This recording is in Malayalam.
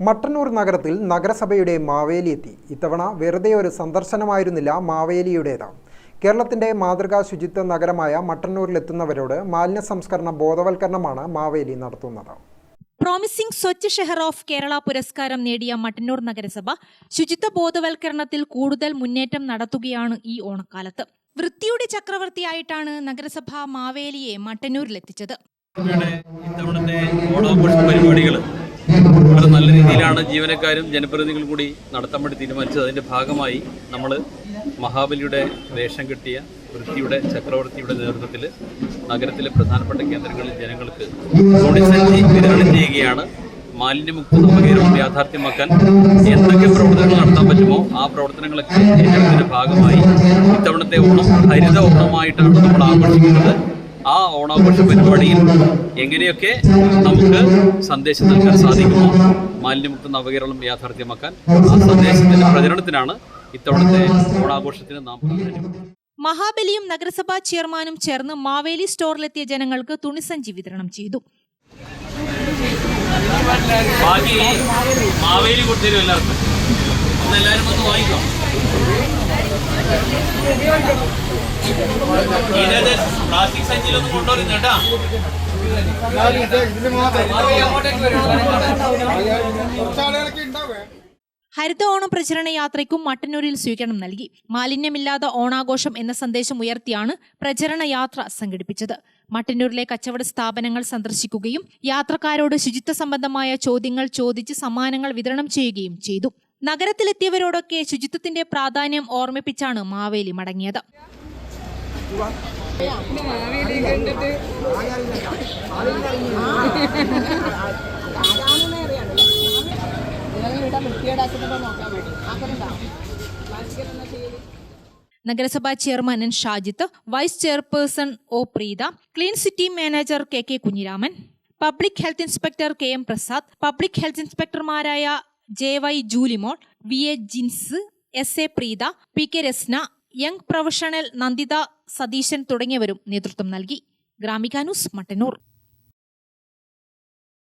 മട്ടന്നൂർ നഗരത്തിൽ നഗരസഭയുടെ മാവേലി എത്തി. ഇത്തവണ വെറുതെ ഒരു സന്ദർശനമായിരുന്നില്ല മാവേലിയുടേത്. കേരളത്തിന്റെ മാതൃകാ ശുചിത്വ നഗരമായ മട്ടന്നൂരിലെത്തുന്നവരോട് മാലിന്യ സംസ്കരണ ബോധവൽക്കരണമാണ് മാവേലി നടത്തുന്നത്. പ്രോമിസിംഗ് സ്വച്ഛ് ഷെഹർ ഓഫ് കേരള പുരസ്കാരം നേടിയ മട്ടന്നൂർ നഗരസഭ ശുചിത്വ ബോധവൽക്കരണത്തിൽ കൂടുതൽ മുന്നേറ്റം നടത്തുകയാണ് ഈ ഓണക്കാലത്ത്. വൃത്തിയുടെ ചക്രവർത്തിയായിട്ടാണ് നഗരസഭ മാവേലിയെ മട്ടന്നൂരിലെത്തിച്ചത്. ഇത്തവണത്തെ ഓണാഘോഷ പരിപാടികൾ വളരെ നല്ല രീതിയിലാണ് ജീവനക്കാരും ജനപ്രതിനിധികളും കൂടി നടത്താൻ വേണ്ടി തീരുമാനിച്ചത്. അതിന്റെ ഭാഗമായി നമ്മൾ മഹാബലിയുടെ വേഷം കിട്ടിയ വൃത്തിയുടെ ചക്രവർത്തിയുടെ നേതൃത്വത്തിൽ നഗരത്തിലെ പ്രധാനപ്പെട്ട കേന്ദ്രങ്ങളിൽ ജനങ്ങൾക്ക് തുണിസഞ്ചി വിതരണം ചെയ്യുകയാണ്. മാലിന്യമുക്ത നവകേരളം യാഥാർത്ഥ്യമാക്കാൻ എന്തൊക്കെ പ്രവർത്തനങ്ങൾ നടത്താൻ പറ്റുമോ ആ പ്രവർത്തനങ്ങളൊക്കെ ഭാഗമായി ഇത്തവണത്തെ ഓണം ഹരിത ഓണമായിട്ടാണ് നമ്മൾ ആഘോഷിക്കുന്നത്. ആ ഓണാഘോഷ പരിപാടിയിൽ എങ്ങനെയൊക്കെ നമുക്ക് സന്ദേശം നൽകാൻ സാധിക്കുമോ മാലിന്യമുക്ത നവകേരളം യാഥാർത്ഥ്യമാക്കാൻ ആ സന്ദേശത്തിന്റെ പ്രചരണത്തിനാണ് ഇത്തവണത്തെ ഓണാഘോഷത്തിന് നാം പ്രാധാന്യം മഹാബലിയും നഗരസഭാ ചെയർമാനും ചേർന്ന് മാവേലി സ്റ്റോറിലെത്തിയ ജനങ്ങൾക്ക് തുണിസഞ്ചി വിതരണം ചെയ്തു. മാവേലി കൊടുത്തരും എല്ലാവർക്കും. ഒന്ന് എല്ലാവരും വന്ന് വാങ്ങിക്കോ. പ്ലാസ്റ്റിക് സഞ്ചിയിലൊന്നും കൊണ്ടുവരുന്ന ഹരിത ഓണം പ്രചരണ യാത്രയ്ക്കും മട്ടന്നൂരിൽ സ്വീകരണം നൽകി. മാലിന്യമില്ലാത്ത ഓണാഘോഷം എന്ന സന്ദേശം ഉയർത്തിയാണ് പ്രചരണ യാത്ര സംഘടിപ്പിച്ചത്. മട്ടന്നൂരിലെ കച്ചവട സ്ഥാപനങ്ങൾ സന്ദർശിക്കുകയും യാത്രക്കാരോട് ശുചിത്വ സംബന്ധമായ ചോദ്യങ്ങൾ ചോദിച്ച് സമ്മാനങ്ങൾ വിതരണം ചെയ്യുകയും ചെയ്തു. നഗരത്തിലെത്തിയവരോടൊക്കെ ശുചിത്വത്തിന്റെ പ്രാധാന്യം ഓർമ്മിപ്പിച്ചാണ് മാവേലി മടങ്ങിയത്. നഗരസഭാ chairman N Shajith vice chairperson O Preetha clean city manager K K Kunhiraman public health inspector K M Prasad public health ഇൻസ്പെക്ടർമാരായ J Y Julimol V A Jins S A Preetha P K Rasna young professional Nanditha Satheesan തുടങ്ങിയവരും നേതൃത്വം നൽകി. ഗ്രാമികാനൂസ് മട്ടന്നൂർ.